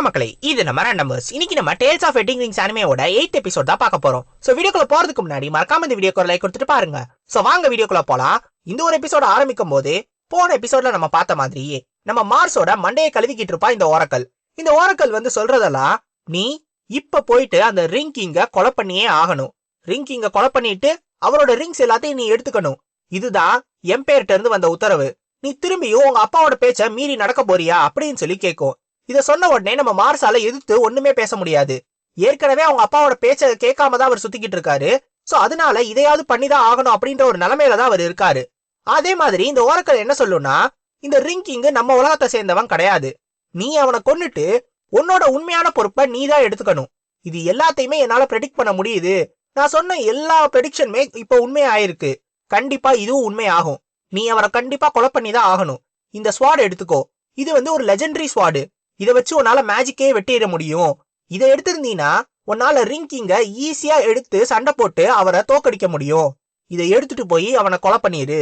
வணக்கம் மக்களே இது நம்ம நம்பர்ஸ் இன்னைக்கு நம்ம டேல்ஸ் ஆஃப் வெட்டிங் ரிங்ஸ் அனிமையோட எயிட் எபிசோட் தான் பார்க்க போறோம். சோ வீடியோக்குள்ள போறதுக்கு முன்னாடி மறக்காம இந்த வீடியோக்கு லைக் கொடுத்துட்டு பாருங்க. சோ வாங்க வீடியோக்குள்ள போலாம். இந்த ஒரு எபிசோட ஆரம்பிக்கும் போது போன எபிசோட்ல நம்ம பார்த்த மாதிரியே நம்ம மார்ஸோட மண்டையை கழுவிக்கிட்டு இருப்பா இந்த ஓரக்கல். இந்த ஓரக்கல் வந்து சொல்றதெல்லாம் நீ இப்ப போயிட்டு அந்த ரிங் கிங்க கொலை பண்ணியே ஆகணும். ரிங் கிங்க கொலை பண்ணிட்டு அவரோட ரிங்ஸ் எல்லாத்தையும் நீ எடுத்துக்கணும். இதுதான் எம்பையர்ட்ட இருந்து வந்த உத்தரவு. நீ திரும்பியும் உங்க அப்பாவோட பேச்ச மீறி நடக்க போறியா அப்படின்னு சொல்லி கேட்கும். இதை சொன்ன உடனே நம்ம மார்ஸால எதிர்த்து ஒண்ணுமே பேச முடியாது. ஏற்கனவே அவங்க அப்பாவோட பேச்ச கேட்காம தான் அவர் சுத்திக்கிட்டு இருக்காரு. சோ அதனால இதையாவது பண்ணிதான் ஆகணும் அப்படின்ற ஒரு நிலைமையில தான் அவர் இருக்காரு. அதே மாதிரி இந்த ஓரக்கல் என்ன சொல்லும்னா இந்த ரிங்கிங் நம்ம உலகத்தை சேர்ந்தவன் கிடையாது. நீ அவனை கொன்னுட்டு உன்னோட உண்மையான பொறுப்பை நீ தான் எடுத்துக்கணும். இது எல்லாத்தையுமே என்னால ப்ரெடிக்ட் பண்ண முடியுது. நான் சொன்ன எல்லா ப்ரெடிக்ஷனுமே இப்போ உண்மையாயிருக்கு. கண்டிப்பா இதுவும் உண்மையாகும். நீ அவரை கண்டிப்பா கொலை பண்ணி தான் ஆகணும். இந்த ஸ்வாட் எடுத்துக்கோ. இது வந்து ஒரு லெஜெண்டரி ஸ்வாடு இதை வச்சு உன்னால மேஜிக்கே வெட்டிட முடியும். இதை எடுத்திருந்தீங்கன்னா உன்னால ரிங்கிங்க ஈஸியா எடுத்து சண்டை போட்டு அவரை தோக்கடிக்க முடியும். இதை எடுத்துட்டு போய் அவனை கொலை பண்ணிடு.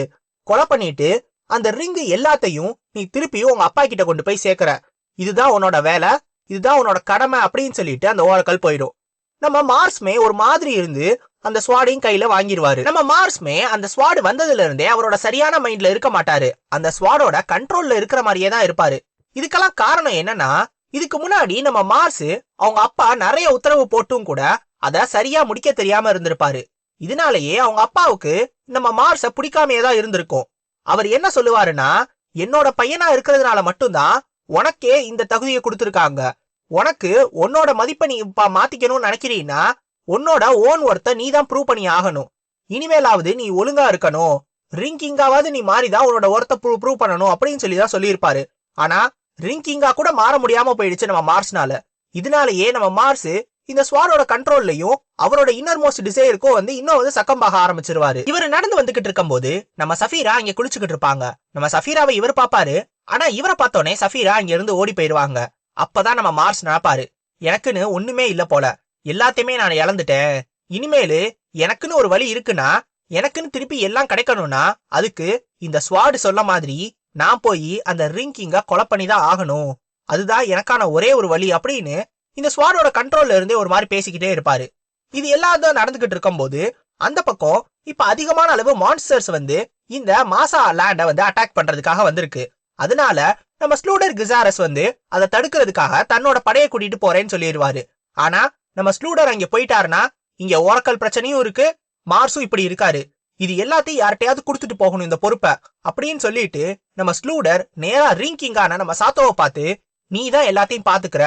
கொலை பண்ணிட்டு அந்த ரிங்கு எல்லாத்தையும் நீ திருப்பி உங்க அப்பா கிட்ட கொண்டு போய் சேர்க்கிற. இதுதான் உன்னோட வேலை இதுதான் உன்னோட கடமை அப்படின்னு சொல்லிட்டு அந்த ஓரக்கல் போயிடும். நம்ம மார்ஸ்மே ஒரு மாதிரி இருந்து அந்த ஸ்வாடையும் கையில வாங்கிடுவாரு நம்ம மார்ஸ்மே அந்த ஸ்வாடு வந்ததுல இருந்தே அவரோட சரியான மைண்ட்ல இருக்க மாட்டாரு. அந்த ஸ்வாடோட கண்ட்ரோல்ல இருக்கிற மாதிரியே தான் இருப்பாரு. இதுக்கெல்லாம் காரணம் என்னன்னா இதுக்கு முன்னாடி நம்ம மார்ஸ் அவங்க அப்பா நிறைய உத்தரவு போட்டும் கூட அத சரியா முடிக்க தெரியாம இருந்திருப்பாரு. இதனாலேயே அவங்க அப்பாவுக்கு நம்ம மார்ஸ பிடிக்காமையே தான் இருந்திருக்கும். அவர் என்ன சொல்லுவாருன்னா என்னோட பையனா இருக்கிறதுனால மட்டும்தான் உனக்கே இந்த தகுதியை கொடுத்துருக்காங்க. உனக்கு உன்னோட மதிப்பை நீ இப்ப மாத்திக்கணும்னு நினைக்கிறீன்னா உன்னோட ஓன் ஒர்த்த நீ தான் ப்ரூவ் பண்ணி ஆகணும். இனிமேலாவது நீ ஒழுங்கா இருக்கணும். ரிங்கிங்காவது நீ மாறிதான் உன்னோட ஒர்த்த ப்ரூவ் ப்ரூவ் பண்ணணும் அப்படின்னு சொல்லி தான் சொல்லியிருப்பாரு. ஆனா ரிங்கிங்கா கூட மாற முடியாம போயிடுச்சு நம்ம மார்ஸ்னால இதனாலயே நம்ம மார்ஸ் இந்த ஸ்வாரோட கண்ட்ரோல்லையும் அவரோட இன்னர் மோஸ்ட் டிசைருக்கும் வந்து இன்னும் வந்து சக்கம்பாக ஆரம்பிச்சிருவாரு. இவர் நடந்து வந்துகிட்டு இருக்கும்போது நம்ம சஃபீரா அங்க குளிச்சுக்கிட்டு இருப்பாங்க. நம்ம சஃபீராவை இவர் பாப்பாரு ஆனா இவரை பார்த்தோன்னே சஃபீரா அங்க இருந்து ஓடி போயிருவாங்க அப்பதான் நம்ம மார்ஸ் நினைப்பாரு. எனக்குன்னு ஒண்ணுமே இல்ல போல. எல்லாத்தையுமே நான் இழந்துட்டேன். இனிமேலு எனக்குன்னு ஒரு வழி இருக்குன்னா எனக்குன்னு திருப்பி எல்லாம் கிடைக்கணும்னா அதுக்கு இந்த ஸ்வாடு சொல்ல மாதிரி நான் போய் அந்த ரிங்கிங்க கொலை பண்ணி தான் ஆகணும். அதுதான் எனக்கான ஒரே ஒரு வழி அப்படின்னு இந்த ஸ்வாடோட கண்ட்ரோல்ல இருந்தே ஒரு மாதிரி பேசிக்கிட்டே இருப்பாரு. இது எல்லாத்தையும் நடந்துகிட்டு இருக்கும்போது அந்த பக்கம் இப்ப அதிகமான அளவு மான்ஸ்டர்ஸ் வந்து இந்த மாசா லேண்ட வந்து அட்டாக் பண்றதுக்காக வந்திருக்கு. அதனால நம்ம ஸ்லூடர் கிசாரஸ் வந்து அதை தடுக்கிறதுக்காக தன்னோட படையை கூட்டிட்டு போறேன்னு சொல்லிடுவாரு ஆனா நம்ம ஸ்லூடர் அங்க போயிட்டாருன்னா இங்க ஓரக்கல் பிரச்சனையும் இருக்கு மார்ஸும் இப்படி இருக்காரு. இது எல்லாத்தையும் யார்கிட்டயாவது கொடுத்துட்டு போகணும் இந்த பொறுப்பை அப்படின்னு சொல்லிட்டு நம்ம ஸ்லூடர் நேரா ரிங்கிங்கான நம்ம சாத்தோவை பார்த்து நீ தான் எல்லாத்தையும் பாத்துக்கிற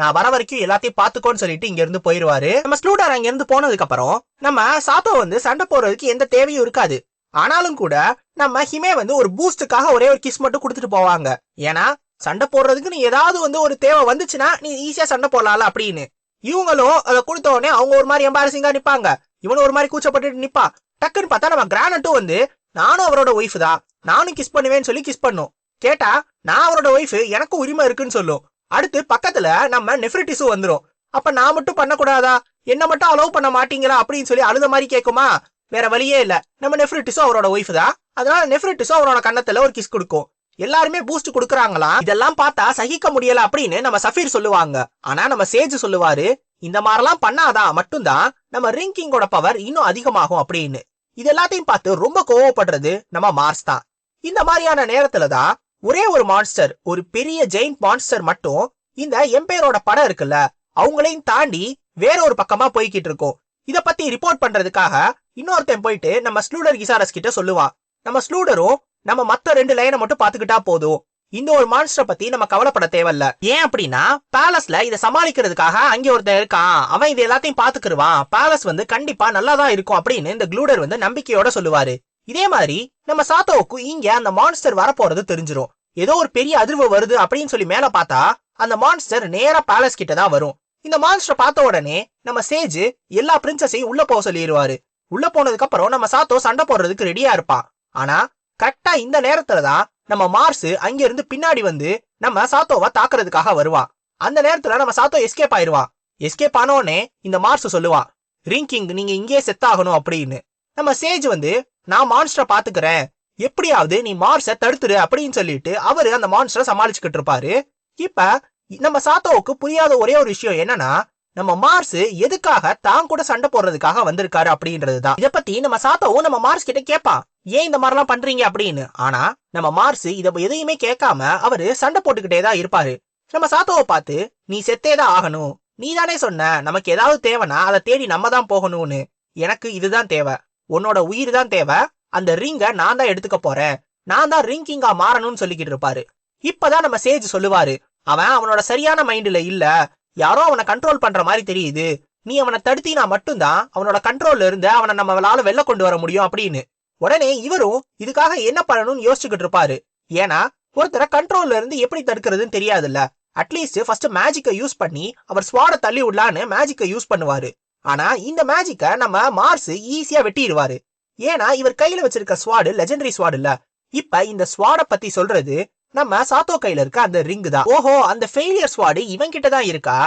நான் வர வரைக்கும் எல்லாத்தையும் பாத்துக்கோன்னு சொல்லிட்டு இங்க இருந்து போயிருவாரு. நம்ம ஸ்லூடர் அங்க இருந்து போனதுக்கு அப்புறம் நம்ம சாத்தோ வந்து சண்டை போறதுக்கு எந்த தேவையும் இருக்காது. ஆனாலும் கூட நம்ம ஹிமே வந்து ஒரு பூஸ்டுக்காக ஒரே ஒரு கிஸ் மட்டும் கொடுத்துட்டு போவாங்க. ஏன்னா சண்டை போடுறதுக்கு நீ ஏதாவது வந்து ஒரு தேவை வந்துச்சுன்னா நீ ஈஸியா சண்டை போடலாம்ல அப்படின்னு. இவங்களும் அதை கொடுத்த உடனே அவங்க ஒரு மாதிரி எம்பாரசிங்கா நிப்பாங்க. இவனும் ஒரு மாதிரி கூச்சப்பட்டுட்டு நிப்பா. டக்குன்னு பார்த்தா நம்ம கிரானட்டும் வந்து நானும் அவரோட ஒய்ஃப் தான். நானும் கிஸ் பண்ணுவேன்னு சொல்லி கிஸ் பண்ணும். கேட்டா நான் அவரோட ஒய்ஃப் எனக்கும் உரிமை இருக்குன்னு சொல்லும். அடுத்து பக்கத்துல நம்ம நெஃப்ரிட்டிஸும் வந்துடும் அப்ப நான் மட்டும் பண்ணக்கூடாதா? என்ன மட்டும் அலோவ் பண்ண மாட்டீங்களா? அப்படின்னு சொல்லி அழுத மாதிரி கேட்குமா வேற வழியே இல்ல. நம்ம நெஃப்ரிட்டிஸும் அவரோட ஒய்ஃப் தான். அதனால நெஃப்ரிட்டிஸும் அவரோட கன்னத்துல ஒரு கிஸ் கொடுக்கும். எல்லாருமே பூஸ்ட் கொடுக்குறாங்களா? இதெல்லாம் பார்த்தா சகிக்க முடியல அப்படின்னு நம்ம சஃபீர் சொல்லுவாங்க. ஆனா நம்ம சேஜ் சொல்லுவாரு இந்த மாதிரிலாம் பண்ணாதான் மட்டும்தான் நம்ம ரிங்கிங்கோட பவர் இன்னும் அதிகமாகும் அப்படின்னு. இது எல்லாத்தையும் பார்த்து ரொம்ப கோவப்படுறது நம்ம மார்ஸ் தான். இந்த மாதிரியான நேரத்துல தான் ஒரே ஒரு மான்ஸ்டர் ஒரு பெரிய ஜெயின் மான்ஸ்டர் மட்டும் இந்த எம்பையரோட படம் இருக்குல்ல அவங்களையும் தாண்டி வேற ஒரு பக்கமா போய்கிட்டு இருக்கும். இத பத்தி ரிப்போர்ட் பண்றதுக்காக இன்னொருத்தன் போயிட்டு நம்ம ஸ்லூடர் கிசாரஸ் கிட்ட சொல்லுவான். நம்ம ஸ்லூடரும் நம்ம மத்த ரெண்டு லைனை மட்டும் பாத்துக்கிட்டா போதும். இந்த ஒரு மான்ஸ்டரை பத்தி நம்ம கவலைப்பட தேவையில்ல. ஏன் அப்படின்னா பேலஸ்ல இதை சமாளிக்கிறதுக்காக அங்கே ஒருத்தன் இருக்கான். அவன் இது எல்லாத்தையும் பாத்துக்கிருவான் பேலஸ் வந்து கண்டிப்பா நல்லா தான் இருக்கும் அப்படின்னு இந்த க்ளூடர் வந்து நம்பிக்கையோட சொல்லுவாரு. இதே மாதிரி நம்ம சாத்தோவுக்கு இங்க அந்த மான்ஸ்டர் வரப்போறது தெரிஞ்சிடும் ஏதோ ஒரு பெரிய அதிர்வு வருது அப்படின்னு சொல்லி மேல பார்த்தா அந்த மான்ஸ்டர் நேரா பேலஸ் கிட்ட தான் வரும். இந்த மான்ஸ்டர் பார்த்த உடனே நம்ம சேஜ் எல்லா பிரின்சஸையும் உள்ள போக சொல்லிடுவாரு. உள்ள போனதுக்கு அப்புறம் நம்ம சாத்தோ சண்டை போடுறதுக்கு ரெடியா இருப்பான் ஆனா கரெக்டா இந்த நேரத்துல தான் நம்ம மார்ஸ் அங்க இருந்து பின்னாடி வந்து நம்ம சாத்தோவை தாக்குறதுக்காக வருவா. அந்த நேரத்துல நம்ம சாத்தோ எஸ்கேப் ஆயிருவான் எஸ்கேப் ஆனோடனே இந்த மார்ஸ் சொல்லுவான் ரிங்கிங் நீங்க இங்கேயே செத்தாகணும் அப்படின்னு. நம்ம சேஜ் வந்து நான் மான்ஸ்டரை பாத்துக்கிறேன். எப்படியாவது நீ மார்ஸ தடுத்துரு அப்படின்னு சொல்லிட்டு அவரு அந்த மான்ஸ்டரை சமாளிச்சுக்கிட்டு இருப்பாரு. இப்ப நம்ம சாத்தோவுக்கு புரியாத ஒரே ஒரு விஷயம் என்னன்னா நம்ம மார்ஸ் எதுக்காக தான் கூட சண்டை போடுறதுக்காக வந்திருக்காரு அப்படின்றதுதான் இத பத்தி நம்ம சாத்தோவும் நம்ம மார்ஸ் கிட்ட கேட்பான் ஏன் இந்த மாதிரிலாம் பண்றீங்க? அப்படின்னு. ஆனா நம்ம மார்ஸ் இத எதையுமே கேட்காம அவரு சண்டை போட்டுக்கிட்டே தான் இருப்பாரு. நம்ம சாத்தோவை பார்த்து நீ செத்தேதான் ஆகணும். நீ தானே சொன்ன நமக்கு ஏதாவது தேவைன்னா அதை தேடி நம்ம தான் போகணும்னு. எனக்கு இதுதான் தேவை. உன்னோட உயிர் தான் தேவை. அந்த ரிங்க நான் தான் எடுத்துக்க போறேன். நான் தான் ரிங் கிங்கா மாறணும்னு சொல்லிக்கிட்டு இருப்பாரு. இப்பதான் நம்ம சேஜ் சொல்லுவாரு. அவன் அவனோட சரியான மைண்ட்ல இல்ல. யாரோ அவனை கண்ட்ரோல் பண்ற மாதிரி தெரியுது. நீ அவனை தடுத்தினா மட்டும்தான் அவனோட கண்ட்ரோல்ல இருந்து அவனை நம்மளால வெளில கொண்டு வர முடியும் அப்படின்னு. உடனே இவரும் இதுக்காக என்ன பண்ணணும்னு யோசிச்சுக்கிட்டு இருப்பாரு. ஏன்னா ஒருத்தரை கண்ட்ரோல்ல இருந்து எப்படி தடுக்கிறதுன்னு தெரியாதுல்ல. அட்லீஸ்ட் ஃபர்ஸ்ட் மேஜிக்கை யூஸ் பண்ணி அவர் ஸ்வாட தள்ளி விடலான்னு மேஜிக்கை யூஸ் பண்ணுவாரு. ஆனா இந்த மேஜிக்கை நம்ம மார்ஸ் ஈஸியா வெட்டிடுவாரு. ஏன்னா இவர் கையில வச்சிருக்க ஸ்வாடு லெஜெண்டரி ஸ்வாடு இல்ல. இப்ப இந்த ஸ்வாட பத்தி சொல்றது நம்ம சாத்தோ கையில இருக்க அந்த ரிங் தான். ஓஹோ அந்த ஃபெயிலியர் ஸ்வாடு இவன் கிட்ட தான் இருக்கா?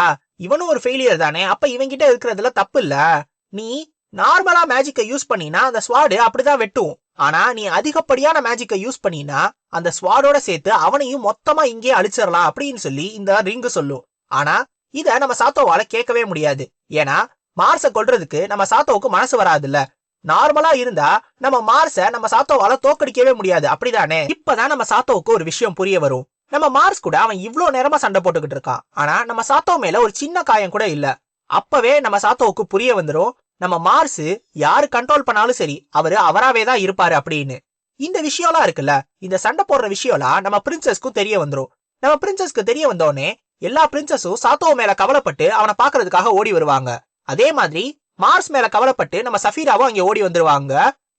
இவனும் ஒரு ஃபெயிலியர் தானே. அப்ப இவன் கிட்ட இருக்கிறதுல தப்பு இல்ல. நீ நார்மலா மேஜிக்கை யூஸ் பண்ணினா அந்த ஸ்வாடு அப்படிதான் வெட்டும். ஆனா நீ அதிகப்படியான மேஜிக்கை யூஸ் பண்ணினா அந்த ஸ்வாடோட சேர்த்து அவனையும் மொத்தமா இங்கே அழிச்சிடலாம் அப்படின்னு சொல்லி இந்த ரிங்கு சொல்லும். ஆனா இத நம்ம சாத்தோவால கேட்கவே முடியாது. ஏன்னா மார்ஸை கொல்றதுக்கு நம்ம சாத்தோவுக்கு மனசு வராதுல்ல. நார்மலா இருந்தா நம்ம மார்ஸ நம்ம சாத்தோவால தோக்கடிக்கவே முடியாது. அப்படிதானே? இப்பதான் நம்ம சாத்தோவுக்கு ஒரு விஷயம் புரிய வரும். நம்ம மார்ஸ் கூட அவன் இவ்வளோ நேரமா சண்டை போட்டுக்கிட்டு இருக்கான். ஆனா நம்ம சாத்தோ மேல ஒரு சின்ன காயம் கூட இல்ல. அப்பவே நம்ம சாத்தோவுக்கு புரிய வந்துடும் நம்ம மார்ஸ் யாரு கண்ட்ரோல் பண்ணாலும் சரி அவரு அவராவே தான் இருப்பாரு அப்படின்னு. இந்த விஷயம்லாம் இருக்குல்ல? இந்த சண்டை போடுற விஷயம்லாம் நம்ம பிரின்சஸ்க்கும் தெரிய வந்துரும். நம்ம பிரின்சஸ்க்கு தெரிய வந்தோடனே எல்லா பிரின்சஸும் சாத்தோ மேல கவலைப்பட்டு அவனை பாக்குறதுக்காக ஓடி வருவாங்க. அதே மாதிரி மார்ஸ் மேல கவலைப்பட்டு நம்ம சஃபீராவும் அங்க ஓடி வந்துருவாங்க.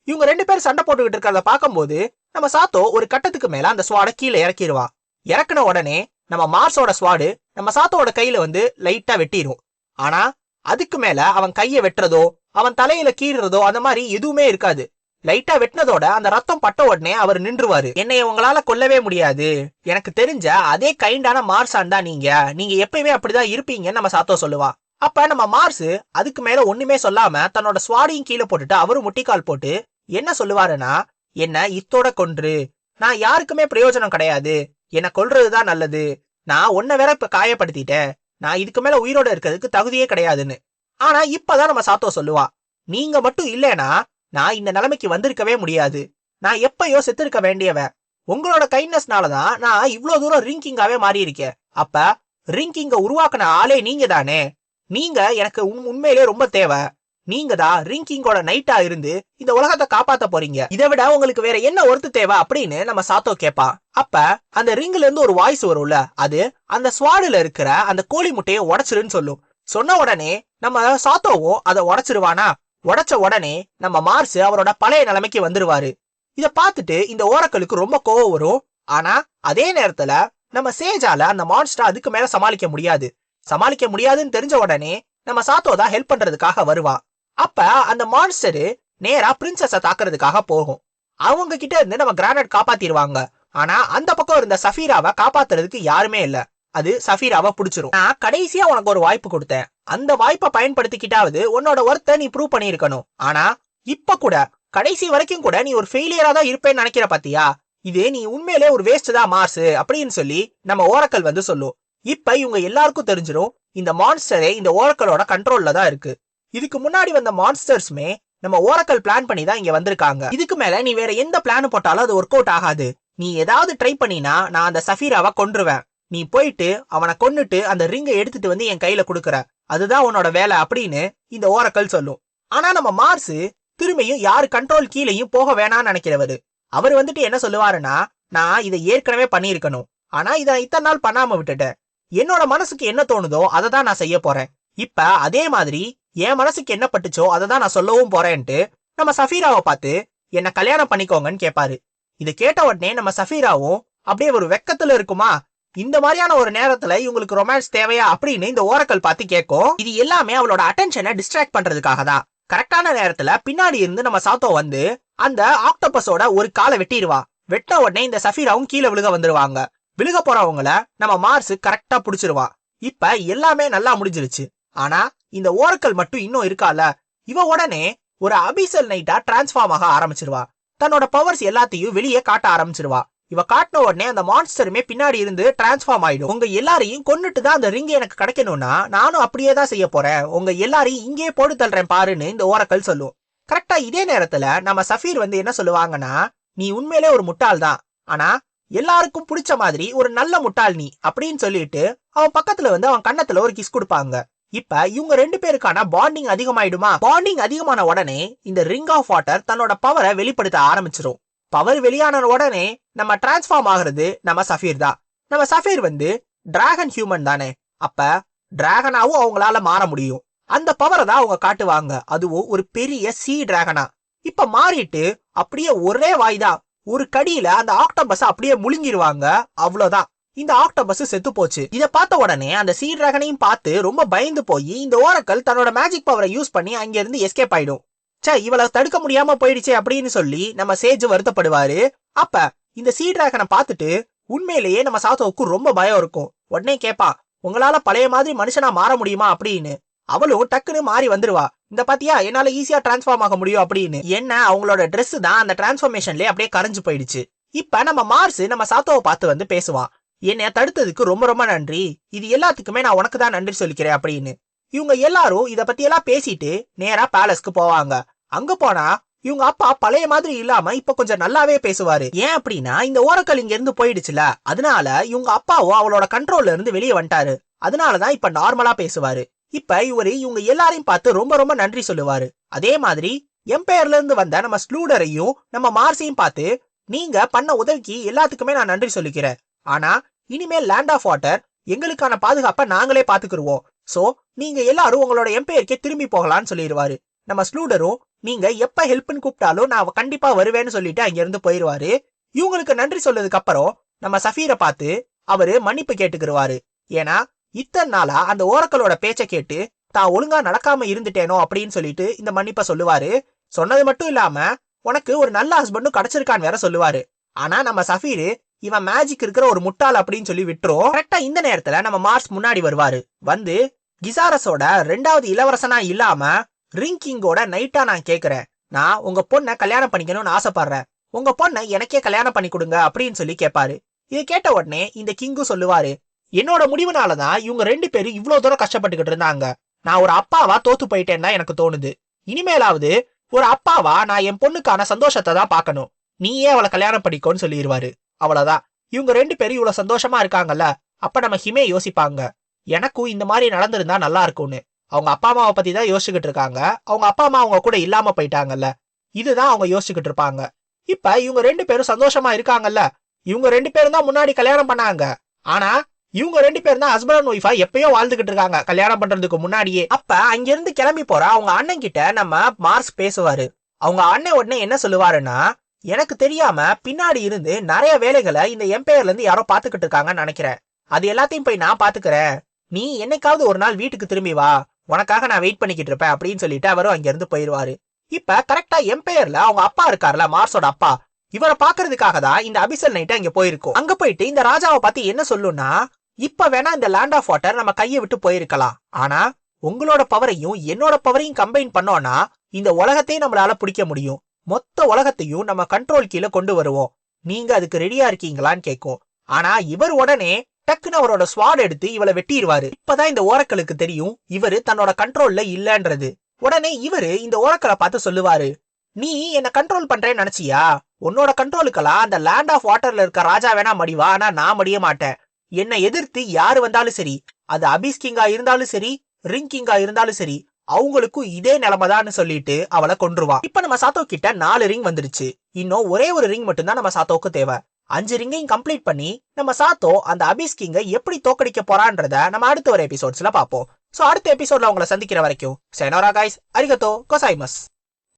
இவங்க ரெண்டு பேரும் சண்டை போட்டுக்கிட்டு இருக்கிறத பார்க்கும்போது நம்ம சாத்தோ ஒரு கட்டத்துக்கு மேல அந்த ஸ்வாட கீழே இறக்கிடுவான் இறக்குன உடனே நம்ம மார்ஸோட ஸ்வாடு நம்ம சாத்தோட கையில வந்து லைட்டா வெட்டிடும் ஆனா அதுக்கு மேல அவன் கைய வெட்டுறதோ அவன் தலையில கீறுறதோ அந்த மாதிரி எதுவுமே இருக்காது. லைட்டா வெட்டினதோட அந்த ரத்தம் பட்ட உடனே அவர் நின்றுவாரு. என்னை உங்களால கொல்லவே முடியாது. எனக்கு தெரிஞ்ச அதே கைண்டான மார்சான் தான் நீங்க. நீங்க எப்பயுமே அப்படிதான் இருப்பீங்கன்னு நம்ம சாத்தோ சொல்லுவான் அப்ப நம்ம மார்ஸ் அதுக்கு மேல ஒண்ணுமே சொல்லாம தன்னோட ஸ்வாடியும் கீழே போட்டுட்டு அவரும் முட்டிக்கால் போட்டு என்ன சொல்லுவாருன்னா என்ன இத்தோட கொன்று. நான் யாருக்குமே பிரயோஜனம் கிடையாது. என்ன கொல்றதுதான் நல்லது. நான் உன்னை வேற இப்ப காயப்படுத்திட்டேன். நான் இதுக்கு மேல உயிரோட இருக்கிறதுக்கு தகுதியே கிடையாதுன்னு. ஆனா இப்பதான் நம்ம சாத்தோ சொல்லுவா நீங்க மட்டும் இல்லைனா நான் இந்த நிலைமைக்கு வந்திருக்கவே முடியாது. நான் எப்பயோ செத்திருக்க வேண்டியவன் உங்களோட கைண்ட்னஸ்னாலதான் நான் இவ்வளவு தூரம் ரிங்கிங்காவே மாறி இருக்கேன் அப்ப ரிங்கிங்க உருவாக்குன ஆளே நீங்க தானே நீங்க எனக்கு உண்- உண்மையிலே ரொம்ப தேவை. நீங்க தான் ரிங்கிங்கோட நைட்டா இருந்து இந்த உலகத்தை காப்பாத்த போறீங்க. இதை விட உங்களுக்கு வேற என்ன ஒருத்து தேவை அப்படின்னு நம்ம சாத்தோ கேட்பான் அப்ப அந்த ரிங்ல இருந்து ஒரு வாய்ஸ் வரும்ல அது அந்த ஸ்வாடுல இருக்கிற அந்த கோழி முட்டையை உடைச்சிருன்னு சொல்லும். சொன்ன உடனே நம்ம சாத்தோவும் அதை உடைச்சிருவானா? உடைச்ச உடனே நம்ம மார்ஸ் அவரோட பழைய நிலைமைக்கு வந்துருவாரு. இத பார்த்துட்டு இந்த ஓரக்களுக்கு ரொம்ப கோவம் வரும். ஆனா அதே நேரத்துல நம்ம சேஜால அந்த மான்ஸ்டர் அதுக்கு மேல சமாளிக்க முடியாது. சமாளிக்க முடியாதுன்னு தெரிஞ்ச உடனே நம்ம சாத்தோ தான் ஹெல்ப் பண்றதுக்காக வருவா. அப்ப அந்த மான்ஸ்டரு நேரா பிரின்சஸ தாக்குறதுக்காக போகும். அவங்க கிட்ட இருந்து நம்ம கிரானட் காப்பாத்திடுவாங்க. ஆனா அந்த பக்கம் இருந்த சஃபீராவை காப்பாத்துறதுக்கு யாருமே இல்ல. அது சஃபீராவை புடிச்சிரும். நான் கடைசியா உனக்கு ஒரு வாய்ப்பு கொடுத்தேன். அந்த வாய்ப்பை பயன்படுத்திக்கிட்டாவது உன்னோட ஒர்த்தை நீ ப்ரூவ் பண்ணியிருக்கணும். ஆனா இப்ப கூட கடைசி வரைக்கும் கூட நீ ஒரு ஃபெயிலியரா தான் இருப்பேன்னு நினைக்கிற பாத்தியா? இது நீ உண்மையிலே ஒரு வேஸ்ட் தான் மார்ஸ் அப்படின்னு சொல்லி நம்ம ஓரக்கல் வந்து சொல்லும். இப்ப இவங்க எல்லாருக்கும் தெரிஞ்சிடும் இந்த மான்ஸ்டரே இந்த ஓரக்கலோட கண்ட்ரோல்ல தான் இருக்கு. இதுக்கு முன்னாடி வந்த மான்ஸ்டர்ஸ்மே நம்ம ஓரக்கல் பிளான் பண்ணி தான் இங்க வந்திருக்காங்க. இதுக்கு மேல நீ வேற எந்த பிளான் போட்டாலும் அது ஒர்க் அவுட் ஆகாது. நீ ஏதாவது ட்ரை பண்ணினா நான் அந்த சஃபீராவை கொன்றுவேன். நீ போயிட்டு அவனை கொன்னுட்டு அந்த ரிங்கை எடுத்துட்டு வந்து என் கையில கொடுக்குற. அதுதான் உன்னோட வேலை அப்படின்னு இந்த ஓரக்கல் சொல்லும். ஆனா நம்ம மார்ஸ் திரும்பியும் யாரு கண்ட்ரோல் கீழேயும் போக வேணாம்னு நினைக்கிறவரு. அவர் வந்துட்டு என்ன சொல்லுவாருன்னா நான் இதை ஏற்கனவே பண்ணியிருக்கணும். ஆனா இதை இத்தனை நாள் பண்ணாம விட்டுட்டேன். என்னோட மனசுக்கு என்ன தோணுதோ அதை தான் நான் செய்ய போறேன். இப்ப அதே மாதிரி என் மனசுக்கு என்ன பட்டுச்சோ அதை தான் நான் சொல்லவும் போறேன்ட்டு நம்ம சஃபீராவை பார்த்து என்ன கல்யாணம் பண்ணிக்கோங்கன்னு கேட்பாரு இதை கேட்ட உடனே நம்ம சஃபீராவும் அப்படியே ஒரு வெக்கத்துல இருக்குமா? இந்த மாதிரியான ஒரு நேரத்துல இவங்களுக்கு ரொமான்ஸ் தேவையா அப்படின்னு இந்த ஓரக்கல் பார்த்து கேட்கும். இது எல்லாமே அவளோட அட்டென்ஷனை டிஸ்ட்ராக்ட் பண்றதுக்காக தான். கரெக்டான நேரத்துல பின்னாடி இருந்து நம்ம சாத்தோ வந்து அந்த ஆக்டோபஸோட ஒரு காலை வெட்டிடுவா. வெட்ட உடனே இந்த சஃபீராவும் கீழே விழுக வந்துருவாங்க. விழுக போறவங்கள நம்ம மார்ஸ் கரெக்டா புடிச்சிருவா. இப்ப எல்லாமே நல்லா முடிஞ்சிருச்சு. ஆனா இந்த ஓரக்கல் மட்டும் இன்னும் இருக்கால? இவ உடனே ஒரு அபிசல் நைட்டா டிரான்ஸ்ஃபார்ம் ஆக ஆரம்பிச்சிருவா. தன்னோட பவர்ஸ் எல்லாத்தையும் வெளியே காட்ட ஆரம்பிச்சிருவா. இவ காட்டின உடனே அந்த மான்ஸ்டருமே பின்னாடி இருந்து டிரான்ஸ்ஃபார்ம் ஆயிடும். உங்க எல்லாரையும் கொன்னுட்டு தான் அந்த ரிங் எனக்கு கிடைக்கணும்னா நானும் அப்படியே தான் செய்ய போறேன். உங்க எல்லாரையும் இங்கே போட்டு தள்ளுறேன் பாருன்னு இந்த ஓரக்கல் சொல்லும். கரெக்டா இதே நேரத்துல நம்ம சஃபீர் வந்து என்ன சொல்லுவாங்கன்னா நீ உண்மையிலே ஒரு முட்டாள் தான் ஆனா எல்லாருக்கும் பிடிச்ச மாதிரி ஒரு நல்ல முட்டாள் நீ அப்படின்னு சொல்லிட்டு அவன் பக்கத்துல வந்து அவன் கன்னத்துல ஒரு கிஸ் கொடுப்பாங்க. இப்ப இவங்க ரெண்டு பேருக்கான பாண்டிங் அதிகமாயிடுமா? பாண்டிங் அதிகமான உடனே இந்த ரிங் ஆஃப் வாட்டர் தன்னோட பவரை வெளிப்படுத்த ஆரம்பிச்சிரும். பவர் வெளியான உடனே நம்ம டிரான்ஸ்ஃபார்ம் ஆகுறது நம்ம சஃபீர் தான். நம்ம சஃபீர் வந்து டிராகன் ஹியூமன் தானே. அப்ப டிராகனாவும் அவங்களால மாற முடியும். அந்த பவரை தான் அவங்க காட்டுவாங்க. அதுவும் ஒரு பெரிய சி டிராகனா இப்ப மாறிட்டு அப்படியே ஒரே வாய்தான் ஒரு கடியில அந்த ஆக்டோபஸ் அப்படியே முழுங்கிடுவாங்க அவ்வளவுதான். இந்த ஆக்டோபஸ் செத்து போச்சு. இத பார்த்த உடனே அந்த சீ டிராகனையும் பார்த்து ரொம்ப பயந்து போய் இந்த ஓரக்கல் தன்னோட மேஜிக் பவரை யூஸ் பண்ணி அங்கிருந்து எஸ்கேப் ஆயிடும். ச்சே இவளை தடுக்க முடியாம போயிடுச்சே அப்படின்னு சொல்லி நம்ம சேஜ் வருத்தப்படுவாரு. அப்ப இந்த சீ டிராகனை பார்த்துட்டு உண்மையிலேயே நம்ம சாத்தோவுக்கு ரொம்ப பயம் இருக்கும். உடனே கேப்பா உங்களால பழைய மாதிரி மனுஷனா மாற முடியுமா அப்படின்னு. அவளும் டக்குன்னு மாறி வந்துருவா. இந்த பாத்தியா என்னால ஈஸியா டிரான்ஸ்ஃபார்ம் ஆக முடியும் அப்படின்னு. என்ன அவங்களோட ட்ரெஸ் தான் அந்த டிரான்ஸ்ஃபார்மேஷன்லயே அப்படியே கரைஞ்சு போயிடுச்சு. இப்ப நம்ம மார்ஸ் நம்ம சாத்தோவை பார்த்து வந்து பேசுவான் என்னைய தடுத்ததுக்கு ரொம்ப ரொம்ப நன்றி. இது எல்லாத்துக்குமே நான் உனக்கு தான் நன்றி சொல்லிக்கிறேன் அப்படின்னு. இவங்க எல்லாரும் இத பத்தி எல்லாம் பேசிட்டு நேரா பேலஸ்க்கு போவாங்க. அங்க போனா இவங்க அப்பா பழைய மாதிரி இல்லாம இப்ப கொஞ்சம் நல்லாவே பேசுவாரு. ஏன் அப்படின்னா இந்த ஓரக்கல் இங்க இருந்து போயிடுச்சுல. அதனால இவங்க அப்பாவும் அவளோட கண்ட்ரோல்ல இருந்து வெளியே வந்துட்டாரு. அதனாலதான் இப்ப நார்மலா பேசுவாரு. இப்ப இவரு இவங்க எல்லாரையும் பார்த்து ரொம்ப ரொம்ப நன்றி சொல்லுவாரு. அதே மாதிரி எம்பையர்ல இருந்து வந்த நம்ம ஸ்லூடரையும் நம்ம மார்ஸையும் பார்த்து நீங்க பண்ண உதவிக்கு எல்லாத்துக்குமே நான் நன்றி சொல்லிக்கிறேன். ஆனா இனிமேல் லேண்ட் ஆஃப் வாட்டர் எங்களுக்கான பாதுகாப்பை நாங்களே பாத்துக்கிருவோம் சோ நீங்க எல்லாரும் உங்களோட எம்பையருக்கே திரும்பி போகலாம்னு சொல்லிடுவாரு நம்ம ஸ்லூடரும் நீங்க எப்ப ஹெல்ப்னு கூப்பிட்டாலும் நான் கண்டிப்பா வருவேன்னு சொல்லிட்டு அங்க இருந்து போயிருவாரு. இவங்களுக்கு நன்றி சொன்னதுக்கு அப்புறம் நம்ம சஃபீரை பார்த்து அவரு மன்னிப்பு கேட்டுக்கிருவாரு. ஏன்னா இத்தனை நாளா அந்த ஓரக்களோட பேச்ச கேட்டு தான் ஒழுங்கா நடக்காம இருந்துட்டேனோ? அப்படின்னு சொல்லிட்டு இந்த மன்னிப்பை சொல்லுவாரு. சொன்னது மட்டும் இல்லாம உனக்கு ஒரு நல்ல ஹஸ்பண்டும் கிடைச்சிருக்கான்னு வேற சொல்லுவாரு. ஆனா நம்ம சஃபீரு இவன் மேஜிக் இருக்கிற ஒரு முட்டாள் அப்படின்னு சொல்லி விட்டுரும் கரெக்டா இந்த நேரத்துல நம்ம மார்ஸ் முன்னாடி வருவாரு. வந்து கிசாரஸோட ரெண்டாவது இளவரசனா இல்லாம ரிங்கிங்கோட நைட்டா நான் கேக்குறேன். நான் உங்க பொண்ணை கல்யாணம் பண்ணிக்கணும்னு ஆசைப்படுறேன். உங்க பொண்ணை எனக்கே கல்யாணம் பண்ணி கொடுங்க அப்படின்னு சொல்லி கேட்பாரு இது கேட்ட உடனே இந்த கிங்கு சொல்லுவாரு என்னோட முடிவுனால தான் இவங்க ரெண்டு பேரும் இவ்வளவு தூரம் கஷ்டப்பட்டுக்கிட்டு இருந்தாங்க. நான் ஒரு அப்பாவா தோத்து போயிட்டேன்னு தான் எனக்கு தோணுது. இனிமேலாவது ஒரு அப்பாவா நான் என் பொண்ணுக்கான சந்தோஷத்தை தான் பார்க்கணும். நீயே அவளை கல்யாணம் பண்ணிக்கோன்னு சொல்லிடுவாரு அவ்வளவுதான். இவங்க ரெண்டு பேரும் இவ்வளவு சந்தோஷமா இருக்காங்கல்ல அப்ப நம்ம ஹிமே யோசிப்பாங்க. எனக்கும் இந்த மாதிரி நடந்திருந்தா நல்லா இருக்கும்னு. அவங்க அப்பா அம்மாவை பத்தி தான் யோசிச்சுக்கிட்டு இருக்காங்க. அவங்க அப்பா அம்மா அவங்க கூட இல்லாம போயிட்டாங்கல்ல இதுதான் அவங்க யோசிச்சுக்கிட்டு இருப்பாங்க. இப்ப இவங்க ரெண்டு பேரும் சந்தோஷமா இருக்காங்கல்ல இவங்க ரெண்டு பேரும் தான் முன்னாடி கல்யாணம் பண்ணாங்க. ஆனா இவங்க ரெண்டு பேரும் தான் ஹஸ்பண்ட் அண்ட் ஒய்ஃபா எப்பயோ வாழ்ந்துகிட்டு இருக்காங்க. கல்யாணம் பண்றதுக்கு முன்னாடியே. அப்ப அங்கிருந்து கிளம்பி போற அவங்க அண்ணன் கிட்ட நம்ம மார்ஸ் பேசுவாரு. அவங்க அண்ணன் உடனே என்ன சொல்லுவாருன்னா எனக்கு தெரியாம பின்னாடி இருந்து நிறைய வேலைகளை இந்த எம்பையர்ல இருந்து யாரோ பாத்துக்கிட்டு இருக்காங்கன்னு நினைக்கிறேன். அது எல்லாத்தையும் போய் நான் பாத்துக்கிறேன் நீ என்னைக்காவது ஒரு நாள் வீட்டுக்கு திரும்பி வா. உனக்காக நான் வெயிட் பண்ணிக்கிட்டு இருப்பேன் அப்படின்னு சொல்லிட்டு அவரும் அங்கிருந்து போயிருவாரு. இப்ப கரெக்டா எம்பையர்ல அவங்க அப்பா இருக்கார்ல மார்ஸோட அப்பா. இவரை பாக்குறதுக்காக தான் இந்த அபிசல் நைட்டு அங்க போயிருக்கோம். அங்க போயிட்டு இந்த ராஜாவை பத்தி என்ன சொல்லுன்னா இப்ப வேணா இந்த லேண்ட் ஆஃப் வாட்டர் நம்ம கையை விட்டு போயிருக்கலாம். ஆனா உங்களோட பவரையும் என்னோட பவரையும் கம்பைன் பண்ணோம்னா இந்த உலகத்தையும் நம்மளால பிடிக்க முடியும். மொத்த உலகத்தையும் நம்ம கண்ட்ரோல் கீழே கொண்டு வருவோம். நீங்க அதுக்கு ரெடியா இருக்கீங்களான்னு கேட்கும். ஆனா இவர் உடனே டக்குன்னு அவரோட ஸ்வாட் எடுத்து இவளை வெட்டிடுவாரு. இப்பதான் இந்த ஓரக்களுக்கு தெரியும் இவரு தன்னோட கண்ட்ரோல்ல இல்லன்றது. உடனே இவரு இந்த ஓரக்களை பார்த்து சொல்லுவாரு நீ என்ன கண்ட்ரோல் பண்றேன்னு நினைச்சியா? உன்னோட கண்ட்ரோலுக்கெல்லாம் அந்த லேண்ட் ஆஃப் வாட்டர்ல இருக்க ராஜா வேணா மடிவா? ஆனா நான் மடிய மாட்டேன். என்னை எதிர்த்து யாரு வந்தாலும் சரி அது அபிஸ் கிங்கா இருந்தாலும் சரி ரிங் கிங்கா இருந்தாலும் சரி அவங்களுக்கும் இதே நிலைமைதான்னு சொல்லிட்டு அவளை கொன்றுவான் இப்ப நம்ம சாத்தோ கிட்ட நாலு ரிங் வந்துருச்சு. இன்னும் ஒரே ஒரு ரிங் மட்டும்தான் நம்ம சாத்தோக்கு தேவை. அஞ்சு ரிங்கையும் கம்ப்ளீட் பண்ணி நம்ம சாத்தோ அந்த அபிஸ்கிங்க எப்படி தோக்கடிக்க போறான்றத நம்ம அடுத்த ஒரு எபிசோட்ஸ்ல பார்ப்போம். சோ அடுத்த எபிசோட்ல உங்களை சந்திக்கிற வரைக்கும் செனோரா காய்ஸ் அரிகத்தோ கொசாய்மஸ்